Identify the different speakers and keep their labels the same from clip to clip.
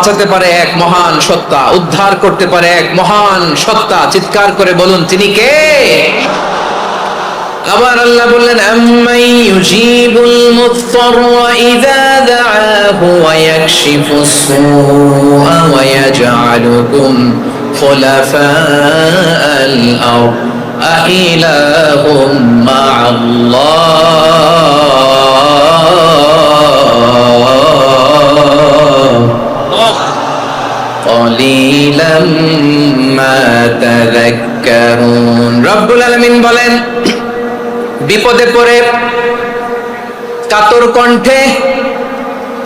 Speaker 1: বাঁচাতে পারে এক মহান সত্তা, উদ্ধার করতে পারে এক মহান সত্তা। চিৎকার করে বলুন, তিনি কে? আবার আল্লাহ বললেন, আম্মাই قليلا ما تذكرون রব্বুল আলামিন বলেন বিপদে পড়ে কাতর কণ্ঠে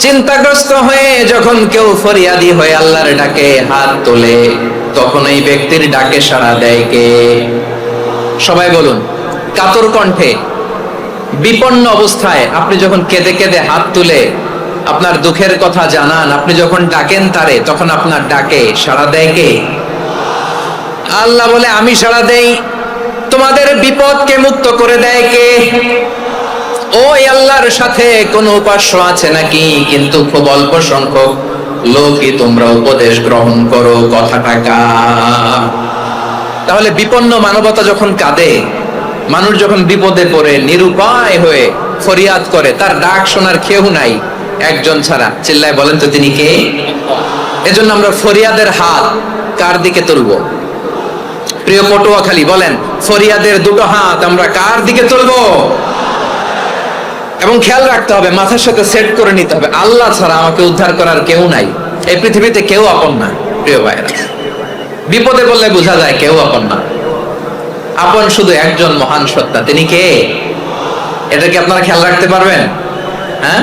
Speaker 1: চিন্তাগ্রস্ত হয়ে যখন কেউ ফরিয়াদি হয়ে আল্লাহর ডাকে হাত তোলে তখন এই ব্যক্তির ডাকে সাড়া দেয় কে সবাই বলুন কাতর কণ্ঠে বিপন্ন অবস্থায় আপনি যখন কেঁদে কেঁদে হাত তুলে আপনার দুঃখের কথা জানান, আপনি যখন ডাকেন তারে, তখন আপনার ডাকে, সাড়া দেয় কে? আল্লাহ বলে, আমি সাড়া দেই। তোমাদের বিপদকে মুক্ত করে দেয় কে? ওই আল্লাহর সাথে কোন উপাস্য আছে নাকি? কিন্তু খুব অল্প সংখ্যক লোকই তোমরা উপদেশ গ্রহণ করো কথাটা কা। তাহলে বিপন্ন মানবতা যখন কাঁদে, মানুষ যখন বিপদে পড়ে, নিরুপায় হয়ে ফরিয়াদ করে, তার ডাক শোনার কেউ নাই। একজন ছাড়া। চিল্লায় বলেন তো তিনি কে? এজন্য আমরা ফরিয়াদের হাত কার দিকে তুলবো? প্রিয় পটুয়াখালী, বলেন, ফরিয়াদের দুটো হাত আমরা কার দিকে তুলবো? এবং খেয়াল রাখতে হবে, মাথার সাথে সেট করে নিতে হবে। আল্লাহ ছাড়া আমাকে উদ্ধার করার কেউ নাই। এই পৃথিবীতে কেউ আপন না, প্রিয় ভাইরা বিপদে বললে বোঝা যায় কেউ আপন না। আপন শুধু একজন মহান সত্তা। তিনি কে? এটা কি আপনারা খেয়াল রাখতে পারবেন? হ্যাঁ?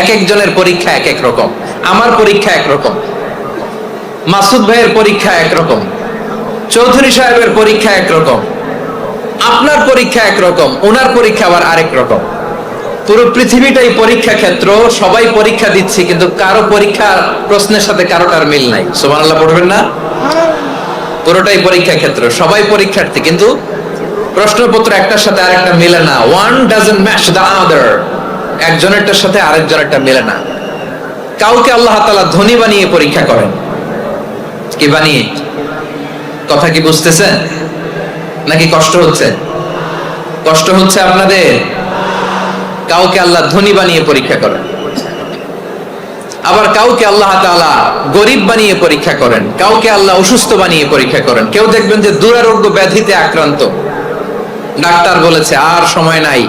Speaker 1: এক একজনের পরীক্ষা এক এক রকম। আমার পরীক্ষা এক রকম। মাসুদ ভাইয়ের পরীক্ষা একরকম চৌধুরী সাহেবের পরীক্ষা একরকম আপনার পরীক্ষা একরকম ওনার পরীক্ষা আবার আরেক রকম। পুরো পৃথিবীটাই পরীক্ষা ক্ষেত্র, সবাই পরীক্ষা দিচ্ছি, কিন্তু কারও পরীক্ষা প্রশ্নের সাথে কারোটার মিল নাই। সুবহানাল্লাহ, পড়বেন না? পুরোটাই পরীক্ষা ক্ষেত্র, সবাই পরীক্ষার্থী, কিন্তু প্রশ্নপত্র একটার সাথে আরেকটা মিলে না। One doesn't match the other একজনেরটার সাথে আরেকজনেরটা মেলে না। কাউকে আল্লাহ তাআলা ধনী বানিয়ে পরীক্ষা করেন। কি বানিয়ে? কথা কি বুঝতেছেন নাকি কষ্ট হচ্ছে? কষ্ট হচ্ছে আপনাদের? কাউকে আল্লাহ ধনী বানিয়ে পরীক্ষা করেন। আবার কাউকে আল্লাহ তাআলা গরিব বানিয়ে পরীক্ষা করেন। কাউকে আল্লাহ অসুস্থ বানিয়ে পরীক্ষা করেন। কেউ দেখবেন যে দুরারোগ্য ব্যাধিতে আক্রান্ত। ডাক্তার বলেছে, আর সময় নাই।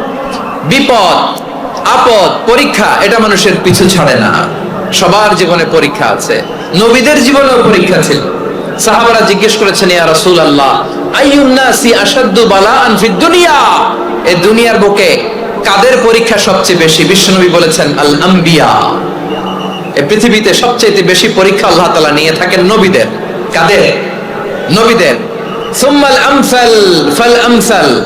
Speaker 1: বিপদ, আপদ, পরীক্ষা, এটা মানুষের পিছু ছাড়ে না। সবার জীবনে পরীক্ষা আছে। নবীদের জীবনেও পরীক্ষা ছিল। সাহাবারা জিজ্ঞেস করেছেন, ইয়া রাসূল আল্লাহ আইয়ুন্নাসি আশাদ্দু বালাআন ফিদ দুনিয়া? এই দুনিয়ার বুকে কাদের পরীক্ষা সবচেয়ে বেশি? বিশ্বনবী বলেছেন আল আম্বিয়া এই পৃথিবীতে সবচেয়ে বেশি পরীক্ষা আল্লাহ তাআলা নিয়ে থাকেন নবীদের। কাদের? নবীদের। সুম্মাল আমসাল ফাল আমসাল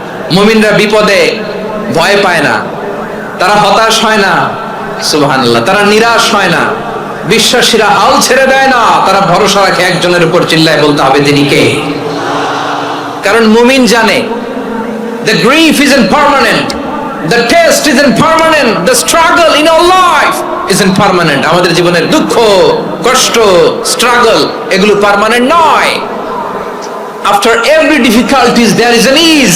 Speaker 1: মুমিনরা বিপদে ভয় পায় না তারা হতাশ হয় না সুবহানাল্লাহ, তারা নিরাশ হয় না বিশ্বাসীরা হাল ছেড়ে দেয় না তারা ভরসা রাখে একজনের উপর চিল্লায় বলতে হবে তিনি কে কারণ মুমিন জানে, The grief isn't permanent. The test isn't permanent. The struggle in our life isn't permanent. আমাদের জীবনের দুঃখ, কষ্ট স্ট্রাগল এগুলো পার্মানেন্ট নয় after every difficulties there is an ease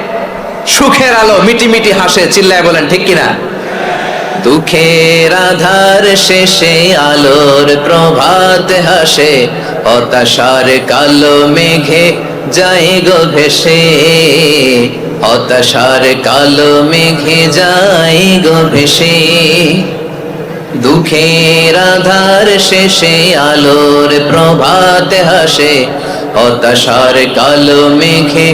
Speaker 1: সুখের আলো মিটি মিটি হাসে, চিল্লায় বলেন, ঠিক কিনা? দুঃখের আধার শেষে আলোর প্রভাত হাসে, হতাশার কালো মেঘে যায় গো ভেসে। হতাশার কালো মেঘে যায় গো ভেসে। দুঃখের আধার শেষে আলোর প্রভাত হাসে, হতাশার কালো মেঘে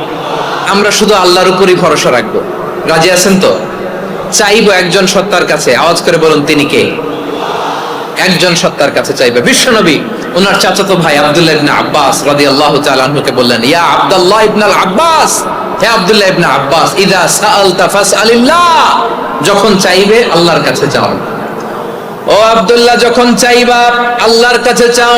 Speaker 1: আমরা শুধু আল্লাহর উপরই ভরসা রাখব। রাজি আছেন তো? চাইব একজন সত্তার কাছে। আওয়াজ করে বলুন, তিনি কে? একজন সত্তার কাছে চাইবে। বিশ্বনবী ওনার চাচাতো ভাই আব্দুল্লাহ ইবনে আব্বাস রাদিয়াল্লাহু তাআলা আনহুকে বললেন, ইয়া আব্দুল্লাহ ইবনে আল আব্বাস হে আব্দুল্লাহ ইবনে আব্বাস, ইদা সাআলতা ফাসআলিল্লাহ। যখন চাইবে আল্লাহর কাছে চাও ও আব্দুল্লাহ, যখন চাইবা আল্লাহর কাছে চাও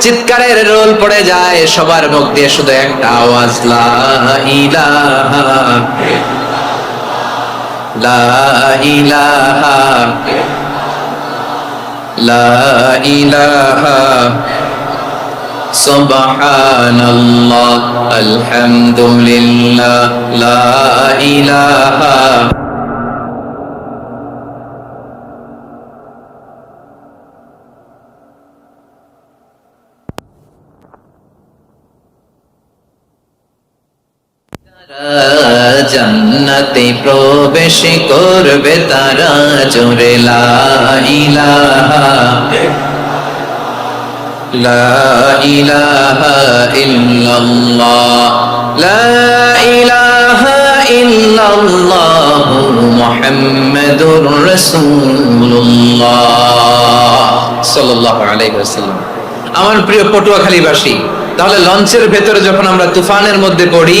Speaker 1: চিৎকারের রোল পড়ে যায় সবার মুখ দিয়ে শুধু একটা আওয়াজ লা ইলাহা লা ইলাহা জান্নাতে প্রবেশ করবে, তারা জোরে, লা ইলাহা লা ইলাহা ইল্লাল্লাহ আমার প্রিয় পটুয়াখালীবাসী, তাহলে লঞ্চের ভেতরে যখন আমরা তুফানের মধ্যে পড়ি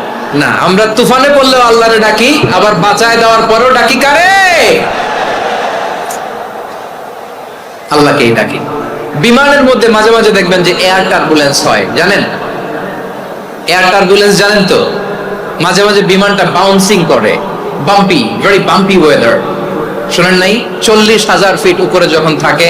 Speaker 1: না, আমরা তুফানে পড়লেও আল্লাহরে ডাকি, আবার বাঁচায় দেওয়ার পরেও ডাকি কারে? আল্লাহকেই ডাকি। বিমানের মধ্যে মাঝে মাঝে দেখবেন যে এয়ার টার্বুলেন্স হয়, জানেন? এয়ার টার্বুলেন্স জানেন তো? মাঝে মাঝে বিমানটা বাউন্সিং করে বাম্পি ভেরি বাম্পি ওয়েদার শোনেন নাই? চল্লিশ হাজার ফিট উপরে যখন থাকে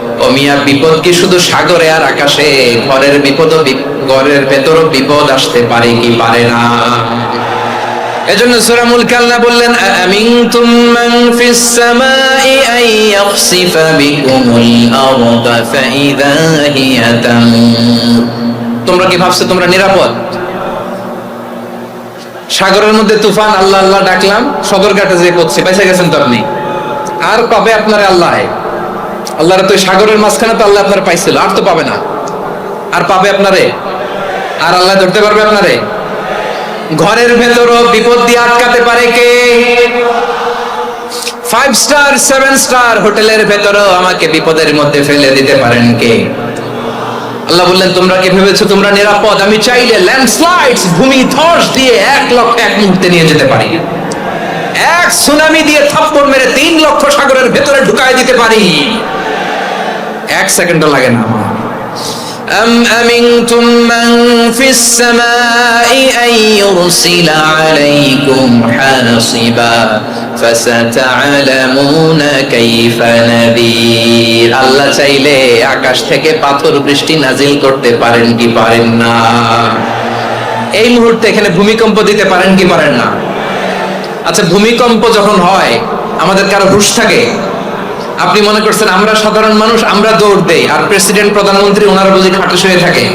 Speaker 1: ও মিয়া, বিপদ কি শুধু সাগরে আর আকাশে? ঘরের বিপদ ঘরের ভেতরও বিপদ আসতে পারে কি পারে না? এজন্য সূরা মুলক বললেন আমিনতুম মান ফিস সামাই আন ইয়াখসিফা বিকুমুল আরদা ফাইযা হিয়া তামুর তোমরা কি ভাবছ তোমরা নিরাপদ? সাগরের মধ্যে তুফান, আল্লাহ আল্লাহ ডাকলাম, সদরঘাটে যে পড়ছে, বেঁচে গেছেন তো আপনি। আর কবে আপনারে আল্লাহ? আল্লাহর তো সাগরের মাঝখানে তো আল্লাহ আপনার পাইছিল, আর তো পাবে না। আর পাবে আপনারে? আর আল্লাহ ধরতে পারবে আপনারে? ঘরের ভেতরও বিপদ দিয়ে আটকাতে পারে কে? ফাইভ স্টার সেভেন স্টার হোটেলের ভেতরও আমাকে বিপদের মধ্যে ফেলে দিতে পারেন কে? আল্লাহ বললেন, তোমরা কি ভেবেছো তোমরা নিরাপদ? আমি চাইলে ল্যান্ডস্লাইডস ভূমি, ধস দিয়ে এক লক্ষ এক মুহূর্তে নিয়ে যেতে পারি। এক সুনামি দিয়ে থাপ্পড় মেরে তিন লক্ষ সাগরের ভেতরে ঢুকায় দিতে পারি এক সেকেন্ডও লাগে না আমার أم أمنتم من في السماء أن يرسل عليكم حاصبا فستعلمون كيف نذير আল্লাহ চাইলে আকাশ থেকে পাথর বৃষ্টি নাজিল করতে পারেন কি পারেন না এই মুহূর্তে এখানে ভূমিকম্প দিতে পারেন কি পারেন না আচ্ছা ভূমিকম্প যখন হয়, আমাদের কারও হুশ থাকে? আপনি মনে করছেন আমরা সাধারণ মানুষ, আমরা দৌড় দেই, আর প্রেসিডেন্ট, প্রধানমন্ত্রী ওনারা বুঝি খাটে শুয়ে থাকে?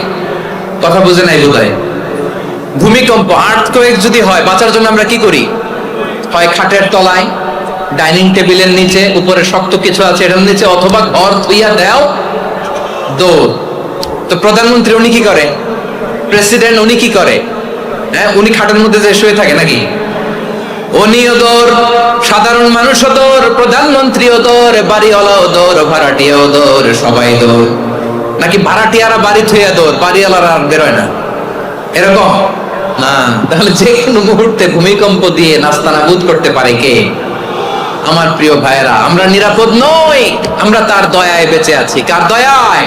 Speaker 1: কথা বুঝে নাই বোধহয়। ভূমিকম্প আর্থকোয়েক যদি হয়, বাঁচার জন্য আমরা কি করি? হয় খাটের তলায় ডাইনিং টেবিলের নিচে, উপরে শক্ত কিছু আছে এটার নিচে, অথবা ঘর থুইয়া দেও, দৌড়। তো প্রধানমন্ত্রী উনি কি করে? প্রেসিডেন্ট উনি কি করে? হ্যাঁ উনি খাটের মধ্যে যে শুয়ে থাকে নাকি? উনিও দৌড়, সাধারণ মানুষও দৌড়, প্রধানমন্ত্রীও দৌড়, বাড়িওয়ালাও দৌড়, ভাড়াটিয়াও দৌড়, সবাই দৌড়। নাকি ভাড়াটিয়ারা বাড়ি থুইয়া দৌড়, বাড়িওয়ালারা আর বেরোয় না? এরকম? না। তাহলে যে কোনো মুহূর্তে ভূমিকম্প দিয়ে নাস্তা নাবুদ করতে পারে কে? আমার প্রিয় ভাইয়েরা, আমরা নিরাপদ নই, আমরা তার দয়ায় বেঁচে আছি। কার দয়ায়?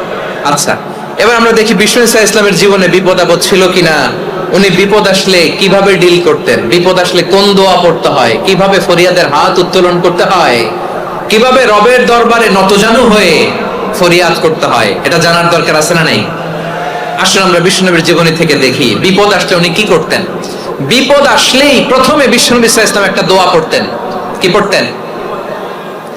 Speaker 1: আচ্ছা এবার আমরা দেখি বিষ্ণু ইসা ইসলামের জীবনে বিপদ আপদ ছিল কিনা। উনি বিপদ আসলে কীভাবে ডিল করতেন? বিপদ আসলে কোন দোয়া পড়তে হয়? কীভাবে ফরিয়াদের হাত উত্তোলন করতে হয়? কীভাবে রবের দরবারে নতজানু হয়ে ফরিয়াদ করতে হয়? এটা জানার দরকার আছে না নেই? আসলে আমরা বিষ্ণুনবীর জীবনী থেকে দেখি, বিপদ আসলে উনি কি করতেন? বিপদ আসলেই প্রথমে ইসা ইসলাম একটা দোয়া পড়তেন। কি পড়তেন?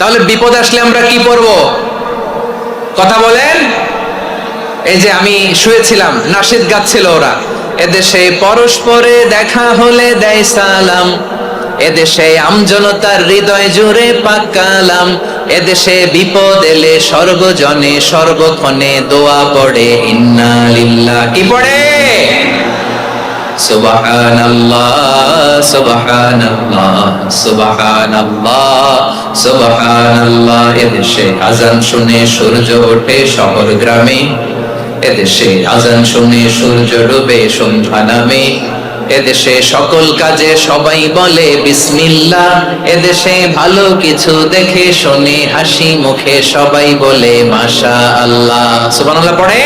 Speaker 1: তাহলে বিপদ আসলে আমরা কি করব কথা বলেন? এই যে আমি শুয়েছিলাম নাশিদ গাচ্ছিল ওরা। এদেশে পরস্পরে দেখা হলে দেয় সালাম। এদেশে আমজনতার হৃদয় জুড়ে পাকালাম এদেশে বিপদ এলে সর্বজনে সর্বক্ষণে দোয়া পড়ে, ইন্না লিল্লাহ কি পড়ে? সুবহানাল্লাহ সুবহানাল্লাহ সুবহানাল্লাহ সুবহানাল্লাহ। এদেশে আজান শুনে সূর্য ওঠে শহর গ্রামে। আজান শুনে সূর্য ডুবে সন্ধ্যা নামে। এদেশে সকল কাজে সবাই বলে বিসমিল্লাহ। এদেশে ভালো কিছু দেখে শুনে হাসি মুখে সবাই বলে মাশা আল্লাহ সুবহানাল্লাহ পড়ে